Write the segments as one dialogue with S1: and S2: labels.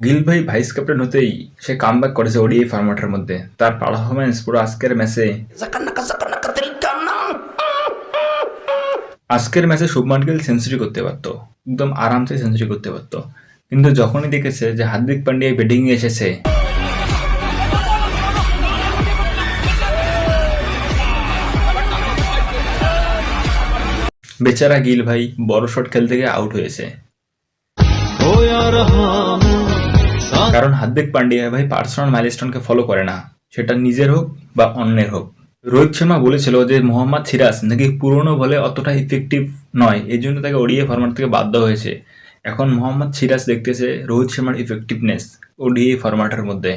S1: গিল ভাই vice captain হতেই সে comeback করেছে ওডিআই ফরম্যাটের মধ্যে। তার পারফরমেন্স পুরো আজকের ম্যাচে আজকের ম্যাচে শুভমান গিল সেঞ্চুরি করতে পারতো। একদম আরামসে সেঞ্চুরি করতে পারতো। কিন্তু যখনই দেখেছে যে হার্দিক পান্ডিয়া ব্যাটিং এসেছে বেচারা গিল ভাই বড় শট খেলতে গিয়ে আউট হয়েছে। কারণ হার্দিক পান্ডিয়া ভাই পার্সোনাল মাইলস্টোনকে ফলো করে না। সেটা নিজের হোক বা অন্যের হোক। রোহিত শর্মা বলেছিল যে মোহাম্মদ সিরাজ নাকি পুরনো বলে অতটা ইফেক্টিভ নয়, এই জন্য তাকে ওডিএ ফরম্যাট থেকে বাধ্য হয়েছে। এখন মোহাম্মদ সিরাজ দেখতেছে রোহিত শর্মার ইফেক্টিভনেস ওডিএ ফরম্যাটের মধ্যে।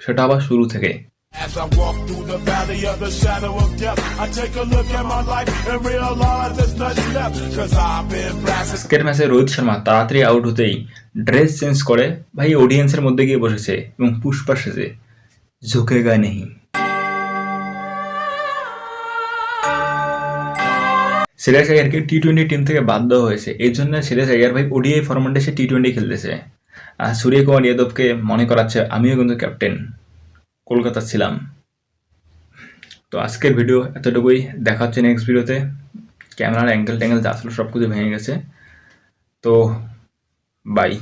S1: সেটা আবার শুরু থেকে।
S2: As I walk through the valley of the shadow of death, I take a look at my life and realize there's nothing left. Cause I've been blasted.
S1: আজকের ম্যাচে রোহিত শর্মা তাড়াতাড়ি আউট হতেই ড্রেস চেঞ্জ করে ভাই অডিয়েন্সের মধ্যে গিয়ে বসেছে এবং পুষ্পা সেজে ঝুঁকেগা নেই সিরাজ আয়ারকে টি টোয়েন্টি টিম থেকে বাদ দেওয়া হয়েছে এই জন্য সিরাজ আয়ার ভাই ওডিআই ফরম্যাটে সে টি টোয়েন্টি খেলতেছে আর সূর্যকুমার যাদবকে মনে করাচ্ছে আমিও কিন্তু ক্যাপ্টেন কলকাতা ছিলাম। তো আজকের ভিডিও এতটুকুই। দেখা হচ্ছে নেক্সট ভিডিওতে ক্যামেরার অ্যাঙ্গেল ট্যাঙ্গেল যা আসলে সব কিছু ভেঙে গেছে। তো বাই